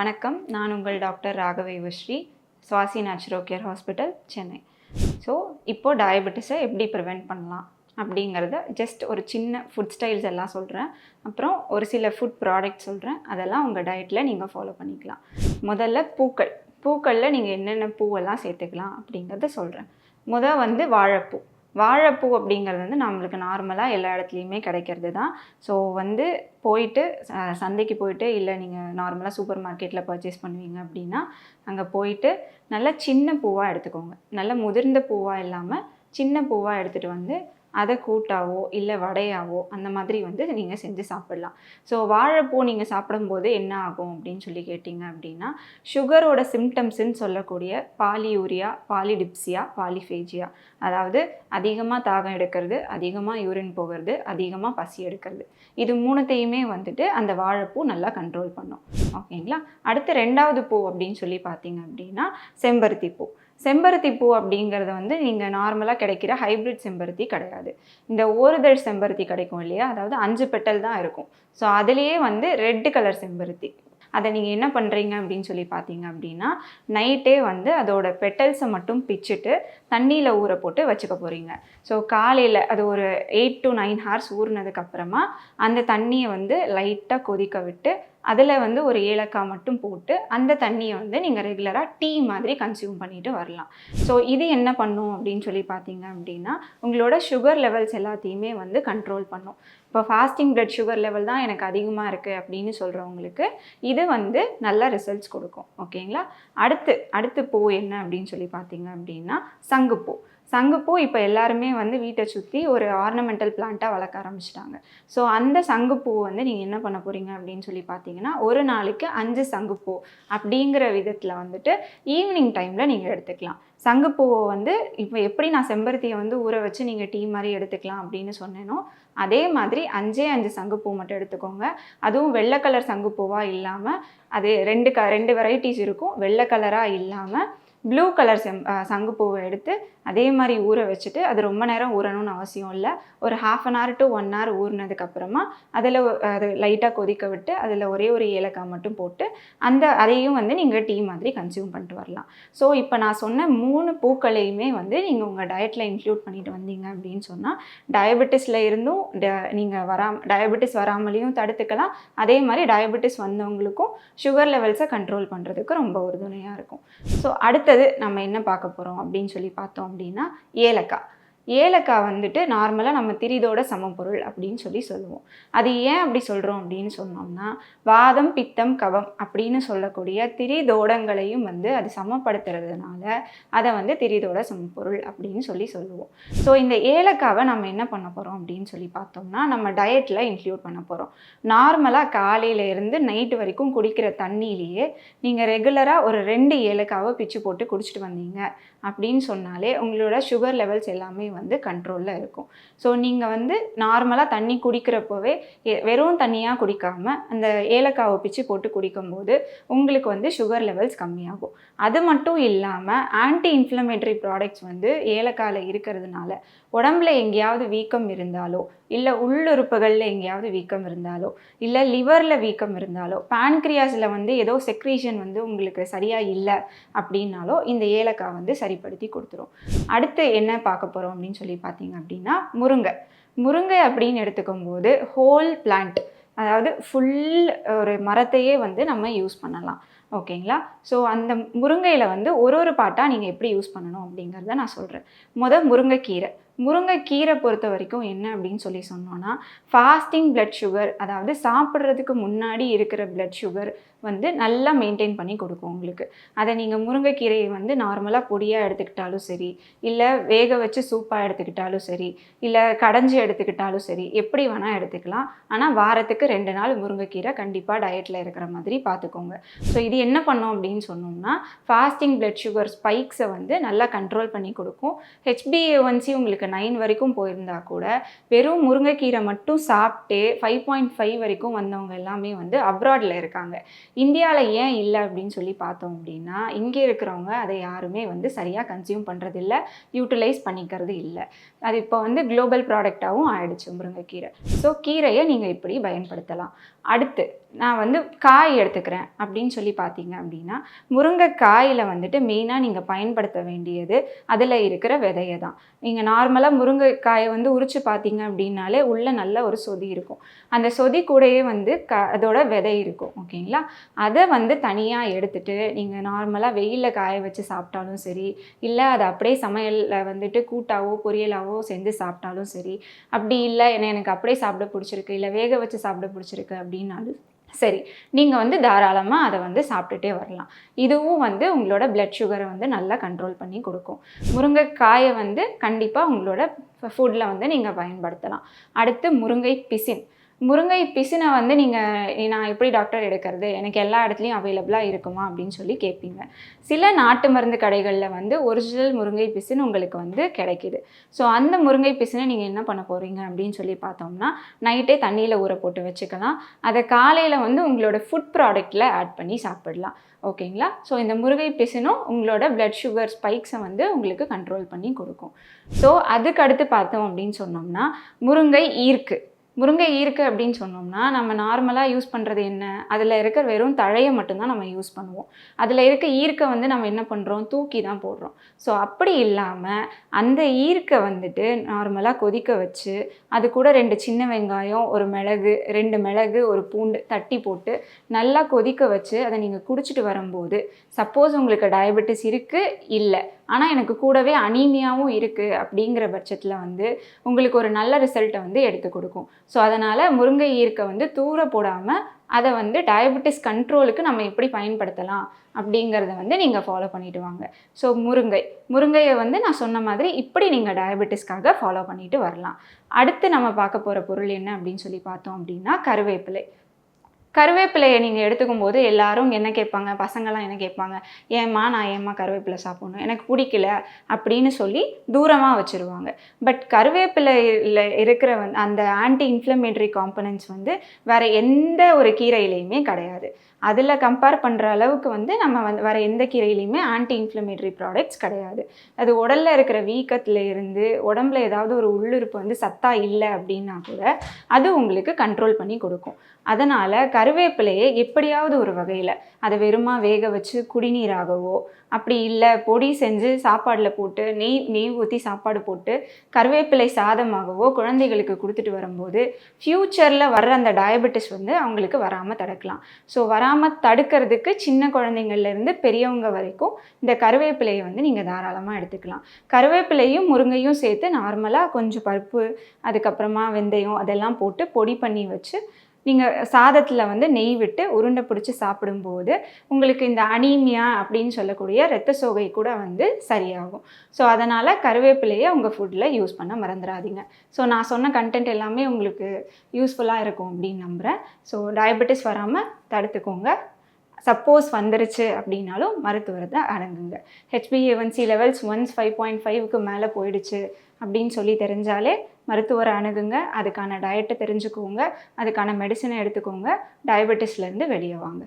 வணக்கம். நான் உங்கள் டாக்டர் ராகவேவஸ்ரீ சுவாசி naturo care hospital Chennai. So இப்போது டயபெட்டிஸை எப்படி ப்ரிவெண்ட் பண்ணலாம் அப்படிங்கிறத ஜஸ்ட் ஒரு சின்ன ஃபுட் ஸ்டைல்ஸ் எல்லாம் சொல்கிறேன் அப்புறம் ஒரு சில ஃபுட் ப்ராடக்ட் சொல்கிறேன் அதெல்லாம் உங்கள் டயட்டில் நீங்கள் ஃபாலோ பண்ணிக்கலாம். முதல்ல பூக்கள். பூக்களில் நீங்கள் என்னென்ன பூவெல்லாம் சேர்த்துக்கலாம் அப்படிங்கிறத சொல்கிறேன் முதல் வந்து வாழைப்பூ. வாழைப்பூ அப்படிங்கிறது வந்து நம்மளுக்கு நார்மலாக எல்லா இடத்துலையுமே கிடைக்கிறது தான் ஸோ வந்து போயிட்டு ச- சந்தைக்கு போயிட்டு இல்லை நீங்கள் நார்மலாக சூப்பர் மார்க்கெட்டில் பர்ச்சேஸ் பண்ணுவீங்க அப்படின்னா அங்கே போயிட்டு நல்ல சின்ன பூவாக எடுத்துக்கோங்க. நல்ல முதிர்ந்த பூவாக இல்லாமல் சின்ன பூவாக எடுத்துகிட்டு வந்து அதை கூட்டாவோ இல்லை வடையாவோ அந்த மாதிரி வந்து நீங்கள் செஞ்சு சாப்பிடலாம். ஸோ வாழைப்பூ நீங்கள் சாப்பிடும்போது என்ன ஆகும் அப்படின்னு சொல்லி கேட்டிங்க அப்படின்னா சுகரோட சிம்டம்ஸ்ன்னு சொல்லக்கூடிய பாலியூரியா பாலிடிப்சியா பாலிஃபேஜியா அதாவது அதிகமாக தாகம் எடுக்கிறது அதிகமாக யூரின் போகிறது அதிகமாக பசி எடுக்கிறது. இது மூணுத்தையுமே வந்துட்டு அந்த வாழைப்பூ நல்லா கண்ட்ரோல் பண்ணும். ஓகேங்களா அடுத்து ரெண்டாவது பூ அப்படின்னு சொல்லி பார்த்தீங்க அப்படின்னா செம்பருத்தி பூ. செம்பருத்தி பூ அப்படிங்கிறது வந்து நீங்கள் நார்மலாக கிடைக்கிற ஹைப்ரிட் செம்பருத்தி கிடையாது. இந்த ஓரிதழ் செம்பருத்தி கிடைக்கும் இல்லையா? அதாவது அஞ்சு பெட்டல் தான் இருக்கும். ஸோ அதுலேயே வந்து ரெட் கலர் செம்பருத்தி. அதை நீங்கள் என்ன பண்ணுறீங்க அப்படின்னு சொல்லி பார்த்தீங்க அப்படின்னா நைட்டே வந்து அதோட பெட்டல்ஸை மட்டும் பிச்சுட்டு தண்ணியில் ஊற போட்டு வச்சுக்க போகிறீங்க ஸோ காலையில் அது ஒரு எயிட் டு நைன் ஹார்ஸ் ஊறினதுக்கப்புறமா அந்த தண்ணியை வந்து லைட்டாக கொதிக்க விட்டு அதில் வந்து ஒரு ஏலக்காய் மட்டும் போட்டு அந்த தண்ணியை வந்து நீங்கள் ரெகுலராக டீ மாதிரி கன்சியூம் பண்ணிட்டு வரலாம். ஸோ இது என்ன பண்ணும் அப்படின்னு சொல்லி பார்த்தீங்க அப்படின்னா உங்களோட சுகர் லெவல்ஸ் எல்லாத்தையுமே வந்து கண்ட்ரோல் பண்ணும். இப்போ ஃபாஸ்டிங் பிளட் சுகர் லெவல் தான் எனக்கு அதிகமாக இருக்குது அப்படின்னு சொல்கிறவங்களுக்கு இது வந்து நல்ல ரிசல்ட்ஸ் கொடுக்கும். ஓகேங்களா அடுத்து அடுத்து பூ என்ன அப்படின்னு சொல்லி பார்த்தீங்க அப்படின்னா சங்குப்பூ. சங்குப்பூ இப்போ எல்லாருமே வந்து வீட்டை சுற்றி ஒரு ஆர்னமெண்டல் பிளான்ட்டாக வளர்க்க ஆரம்பிச்சிட்டாங்க. ஸோ அந்த சங்குப்பூ வந்து நீங்கள் என்ன பண்ண போகிறீங்க அப்படின்னு சொல்லி பார்த்தீங்கன்னா ஒரு நாளைக்கு அஞ்சு சங்குப்பூ அப்படிங்கிற விதத்தில் வந்துட்டு ஈவினிங் டைமில் நீங்கள் எடுத்துக்கலாம். சங்குப்பூவை வந்து இப்போ எப்படி நான் செம்பருத்தியை வந்து ஊற வச்சு நீங்கள் டீ மாதிரி எடுத்துக்கலாம் அப்படின்னு சொன்னேனோ அதே மாதிரி அஞ்சே அஞ்சு சங்குப்பூ மட்டும் எடுத்துக்கோங்க. அதுவும் வெள்ளை கலர் சங்குப்பூவாக இல்லாமல் அது ரெண்டு க ரெண்டு வெரைட்டிஸ் இருக்கும். வெள்ளை கலராக இல்லாமல் ப்ளூ கலர் செம் சங்குப்பூவை எடுத்து அதே மாதிரி ஊற வச்சுட்டு அது ரொம்ப நேரம் ஊறணும்னு அவசியம் இல்லை. ஒரு half an hour to one hour ஊறினதுக்கப்புறமா அதில் அது லைட்டாக கொதிக்க விட்டு அதில் ஒரே ஒரு ஏலக்காய் மட்டும் போட்டு அந்த அதையும் வந்து நீங்கள் டீ மாதிரி கன்சியூம் பண்ணிட்டு வரலாம். ஸோ இப்போ நான் சொன்ன மூணு பூக்களையுமே வந்து நீங்கள் உங்கள் டயட்டில் இன்க்ளூட் பண்ணிட்டு வந்தீங்க அப்படின்னு சொன்னால் டயபெட்டிஸில் இருந்தும் நீங்கள் வராம டயபெட்டிஸ் வராமலையும் தடுத்துக்கலாம். அதே மாதிரி டயபெட்டிஸ் வந்தவங்களுக்கும் சுகர் லெவல்ஸை கண்ட்ரோல் பண்ணுறதுக்கு ரொம்ப உறுதுணையாக இருக்கும். ஸோ அடுத்தது நம்ம என்ன பார்க்க போகிறோம் அப்படின்னு சொல்லி பார்த்தோம் அப்படின்னா ஏலக்காய். ஏலக்காய் வந்துட்டு நார்மலாக நம்ம திரிதோட சமப்பொருள் அப்படின்னு சொல்லி சொல்லுவோம். அது ஏன் அப்படி சொல்கிறோம் அப்படின்னு சொன்னோம்னா வாதம் பித்தம் கவம் அப்படின்னு சொல்லக்கூடிய திரிதோடங்களையும் வந்து அது சமப்படுத்துறதுனால அதை வந்து திரிதோட சமப்பொருள் அப்படின்னு சொல்லி சொல்லுவோம். ஸோ இந்த ஏலக்காவை நம்ம என்ன பண்ண போகிறோம் அப்படின்னு சொல்லி பார்த்தோம்னா நம்ம டயட்டில் இன்க்ளூட் பண்ண போகிறோம் நார்மலாக காலையிலேருந்து நைட்டு வரைக்கும் குடிக்கிற தண்ணியிலேயே நீங்கள் ரெகுலராக ஒரு ரெண்டு ஏலக்காவை பிச்சு போட்டு குடிச்சிட்டு வந்தீங்க. அப்படின்னு சொன்னாலே உங்களோட சுகர் லெவல்ஸ் எல்லாமே வந்து கண்ட்ரோலில் இருக்கும். ஸோ நீங்கள் வந்து நார்மலாக தண்ணி குடிக்கிறப்போவே வெறும் தண்ணியாக குடிக்காமல் அந்த ஏலக்காவை பிச்சு போட்டு குடிக்கும்போது உங்களுக்கு வந்து சுகர் லெவல்ஸ் கம்மியாகும். அது மட்டும் இல்லாமல் ஆன்டி இன்ஃப்ளமேட்டரி ப்ராடக்ட்ஸ் வந்து ஏலக்காயில் இருக்கிறதுனால உடம்புல எங்கேயாவது வீக்கம் இருந்தாலோ இல்லை உள்ளுறுப்புகளில் எங்கேயாவது வீக்கம் இருந்தாலோ இல்லை லிவரில் வீக்கம் இருந்தாலோ பான்க்ரியாஸில் வந்து ஏதோ செக்ரீஷன் வந்து உங்களுக்கு சரியாக இல்லை அப்படின்னாலோ இந்த ஏலக்காய் வந்து சரிப்படுத்தி கொடுத்துரும். அடுத்து என்ன பார்க்க போகிறோம் அப்படின்னு சொல்லி பார்த்தீங்க அப்படின்னா முருங்கை. முருங்கை அப்படின்னு எடுத்துக்கும் போது ஹோல் பிளான்ட் அதாவது ஃபுல் ஒரு மரத்தையே வந்து நம்ம யூஸ் பண்ணலாம். ஓகேங்களா ஸோ அந்த முருங்கையில் வந்து ஒரு ஒரு பாட்டாக நீங்கள் எப்படி யூஸ் பண்ணணும் அப்படிங்கிறத நான் சொல்கிறேன் முத முருங்கைக்கீரை. முருங்கைக்கீரை பொறுத்த வரைக்கும் என்ன அப்படின்னு சொல்லி சொன்னோன்னா ஃபாஸ்டிங் பிளட் சுகர் அதாவது சாப்பிட்றதுக்கு முன்னாடி இருக்கிற பிளட் சுகர் வந்து நல்லா மெயின்டைன் பண்ணி கொடுக்கும் உங்களுக்கு. அதை நீங்கள் முருங்கைக்கீரையை வந்து நார்மலாக பொடியாக எடுத்துக்கிட்டாலும் சரி இல்லை வேக வச்சு சூப்பாக எடுத்துக்கிட்டாலும் சரி இல்லை கடைஞ்சி எடுத்துக்கிட்டாலும் சரி எப்படி வேணால் எடுத்துக்கலாம். ஆனால் வாரத்துக்கு ரெண்டு நாள் முருங்கைக்கீரை கண்டிப்பாக டயட்டில் இருக்கிற மாதிரி பார்த்துக்கோங்க. ஸோ இது என்ன பண்ணோம் அப்படின்னு சொன்னோம்னா ஃபாஸ்டிங் பிளட் சுகர் ஸ்பைக்ஸை வந்து நல்லா கண்ட்ரோல் பண்ணி கொடுக்கும். ஹெச்பிஏஒன்சி உங்களுக்கு நைன் வரைக்கும் போயிருந்தா கூட வெறும் முருங்கைக்கீரை மட்டும் சாப்பிட்டு ஃபைவ் பாயிண்ட் ஃபைவ் வரைக்கும் வந்தவங்க எல்லாமே வந்து அப்ராடில் இருக்காங்க. இந்தியாவில் ஏன் இல்லை அப்படின்னு சொல்லி பார்த்தோம் அப்படின்னா இங்கே இருக்கிறவங்க அதை யாருமே வந்து சரியாக கன்சியூம் பண்ணுறதில்ல யூட்டிலைஸ் பண்ணிக்கிறது இல்லை. அது இப்போ வந்து குளோபல் ப்ராடக்டாகவும் ஆயிடுச்சு முருங்கைக்கீரை. ஸோ கீரையை நீங்கள் இப்படி பயன்படுத்தலாம். அடுத்து நான் வந்து காய் எடுத்துக்கிறேன் அப்படின்னு சொல்லி பார்த்தீங்க அப்படின்னா முருங்கைக்காயில் வந்துட்டு மெயினாக நீங்கள் பயன்படுத்த வேண்டியது அதில் இருக்கிற விதையை தான். நீங்கள் நார்மலாக முருங்கைக்காயை வந்து உரித்து பார்த்தீங்க அப்படின்னாலே உள்ளே நல்ல ஒரு சொதி இருக்கும். அந்த சொதி கூடயே வந்து க அதோட விதை இருக்கும் ஓகேங்களா அதை வந்து தனியாக எடுத்துட்டு நீங்கள் நார்மலாக வெயிலில் காய வச்சு சாப்பிட்டாலும் சரி இல்லை அதை அப்படியே சமையலில் வந்துட்டு கூட்டாவோ பொரியலாவோ செஞ்சு சாப்பிட்டாலும் சரி அப்படி இல்லை என்ன எனக்கு அப்படியே சாப்பிட பிடிச்சிருக்கு இல்லை வேக வச்சு சாப்பிட பிடிச்சிருக்கு அப்படின்னாலும் சரி நீங்கள் வந்து தாராளமாக அதை வந்து சாப்பிட்டுட்டே வரலாம். இதுவும் வந்து உங்களோட பிளட் சுகரை வந்து நல்லா கண்ட்ரோல் பண்ணி கொடுக்கும். முருங்கைக்காயை வந்து கண்டிப்பாக உங்களோட ஃபுட்டில் வந்து நீங்கள் பயன்படுத்தலாம். அடுத்து முருங்கை பிசின். முருங்கை பிசினை வந்து நீங்கள் நான் எப்படி டாக்டர் எடுக்கிறது? எனக்கு எல்லா இடத்துலையும் அவைலபிளாக இருக்குமா? அப்படின்னு சொல்லி கேட்பீங்க. சில நாட்டு மருந்து கடைகளில் வந்து ஒரிஜினல் முருங்கை பிசின் உங்களுக்கு வந்து கிடைக்கிது. ஸோ அந்த முருங்கை பிசினை நீங்கள் என்ன பண்ண போகிறீங்க அப்படின்னு சொல்லி பார்த்தோம்னா நைட்டே தண்ணியில் ஊற போட்டு வச்சுக்கலாம். அதை காலையில் வந்து உங்களோட ஃபுட் ப்ராடக்ட்டில் ஆட் பண்ணி சாப்பிடலாம். ஓகேங்களா? ஸோ இந்த முருங்கை பிசினும் உங்களோட பிளட் சுகர் ஸ்பைக்ஸை வந்து உங்களுக்கு கண்ட்ரோல் பண்ணி கொடுக்கும். ஸோ அதுக்கு அடுத்து பார்த்தோம் அப்படின்னு சொன்னோம்னா முருங்கை ஈர்க்கு. முருங்கை ஈர்க்கு அப்படின்னு சொன்னோம்னா நம்ம நார்மலாக யூஸ் பண்ணுறது என்ன? அதில் இருக்கிற வெறும் தழையை மட்டும்தான் நம்ம யூஸ் பண்ணுவோம். அதில் இருக்க ஈர்க்கை வந்து நம்ம என்ன பண்ணுறோம் தூக்கி தான் போடுறோம். ஸோ அப்படி இல்லாமல் அந்த ஈர்க்கை வந்துட்டு நார்மலாக கொதிக்க வச்சு அது கூட ரெண்டு சின்ன வெங்காயம் ஒரு மிளகு ரெண்டு மிளகு ஒரு பூண்டு தட்டி போட்டு நல்லா கொதிக்க வச்சு அதை நீங்கள் குடிச்சிட்டு வரும்போது சப்போஸ் உங்களுக்கு டயபெட்டிஸ் இருக்குது இல்லை. ஆனால் எனக்கு கூடவே அனீமியாவும் இருக்குது அப்படிங்கிற பட்சத்தில் வந்து உங்களுக்கு ஒரு நல்ல ரிசல்ட்டை வந்து எடுத்து கொடுக்கும். ஸோ அதனால் முருங்கை ஈர்க்கை வந்து தூர போடாமல் அதை வந்து டயபெட்டிஸ் கண்ட்ரோலுக்கு நம்ம எப்படி பயன்படுத்தலாம் அப்படிங்கிறத வந்து நீங்கள் ஃபாலோ பண்ணிட்டு வாங்க. ஸோ முருங்கை. முருங்கையை வந்து நான் சொன்ன மாதிரி இப்படி நீங்கள் டயபெட்டிஸ்க்காக ஃபாலோ பண்ணிட்டு வரலாம். அடுத்து நம்ம பார்க்க போகிற பொருள் என்ன அப்படின்னு சொல்லி பார்த்தோம் அப்படின்னா கருவேப்பிலை. கருவேப்பிலையை நீங்கள் எடுத்துக்கும் போது எல்லாரும் என்ன கேட்பாங்க? பசங்கள்லாம் என்ன கேட்பாங்க? ஏம்மா நான் ஏம்மா கருவேப்பிலை சாப்பிடணும்? எனக்கு பிடிக்கல. அப்படின்னு சொல்லி தூரமாக வச்சுருவாங்க. பட் கருவேப்பிலையில் இருக்கிற வந் அந்த ஆன்டி இன்ஃப்ளமேட்டரி காம்பனன்ட்ஸ் வந்து வேறு எந்த ஒரு கீரையிலையுமே கிடையாது. அதில் கம்பேர் பண்ணுற அளவுக்கு வந்து நம்ம வந்து வேறு எந்த கீரையிலையுமே ஆன்டி இன்ஃப்ளமேட்டரி ப்ராடக்ட்ஸ் கிடையாது. அது உடலில் இருக்கிற வீக்கத்தில் இருந்து உடம்புல ஏதாவது ஒரு உள்ளுறுப்பு வந்து சத்தா இல்லை அப்படின்னா கூட அது உங்களுக்கு கண்ட்ரோல் பண்ணி கொடுக்கும். அதனால் கருவேப்பிலையை எப்படியாவது ஒரு வகையில் அதை வெறுமா வேக வச்சு குடிநீராகவோ அப்படி இல்லை பொடி செஞ்சு சாப்பாடில் போட்டு நெய் நெய் ஊற்றி சாப்பாடு போட்டு கருவேப்பிலை சாதமாகவோ குழந்தைகளுக்கு கொடுத்துட்டு வரும்போது ஃப்யூச்சரில் வர்ற அந்த டயபெட்டிஸ் வந்து அவங்களுக்கு வராமல் தடுக்கலாம். ஸோ வராமல் தடுக்கிறதுக்கு சின்ன குழந்தைங்கள்லேருந்து பெரியவங்க வரைக்கும் இந்த கருவேப்பிலையை வந்து நீங்கள் தாராளமாக எடுத்துக்கலாம். கருவேப்பிலையும் முருங்கையும் சேர்த்து நார்மலாக கொஞ்சம் பருப்பு அதுக்கப்புறமா வெந்தயம் அதெல்லாம் போட்டு பொடி பண்ணி வச்சு நீங்கள் சாதத்தில் வந்து நெய் விட்டு உருண்டை பிடிச்சி சாப்பிடும்போது உங்களுக்கு இந்த அனீமியா அப்படின்னு சொல்லக்கூடிய இரத்த சோகை கூட வந்து சரியாகும். ஸோ அதனால் கருவேப்பிலையை உங்கள் ஃபுட்டில் யூஸ் பண்ண மறந்துடாதீங்க. ஸோ நான் சொன்ன கண்டென்ட் எல்லாமே உங்களுக்கு யூஸ்ஃபுல்லாக இருக்கும் அப்படின்னு நம்புகிறேன் ஸோ டயபெட்டிஸ் வராமல் தடுத்துக்கோங்க. சப்போஸ் வந்துருச்சு அப்படின்னாலும் மருத்துவரத்தை அடங்குங்க. H B A one C levels once five point ஃபைவ்க்கு மேலே போயிடுச்சு அப்படின்னு சொல்லி தெரிஞ்சாலே மருத்துவரை அணுகுங்க. அதுக்கான டயட்டை தெரிஞ்சுக்கோங்க அதுக்கான மெடிசனை எடுத்துக்கோங்க. டயபெட்டிஸ்லேருந்து வெளியே வாங்க.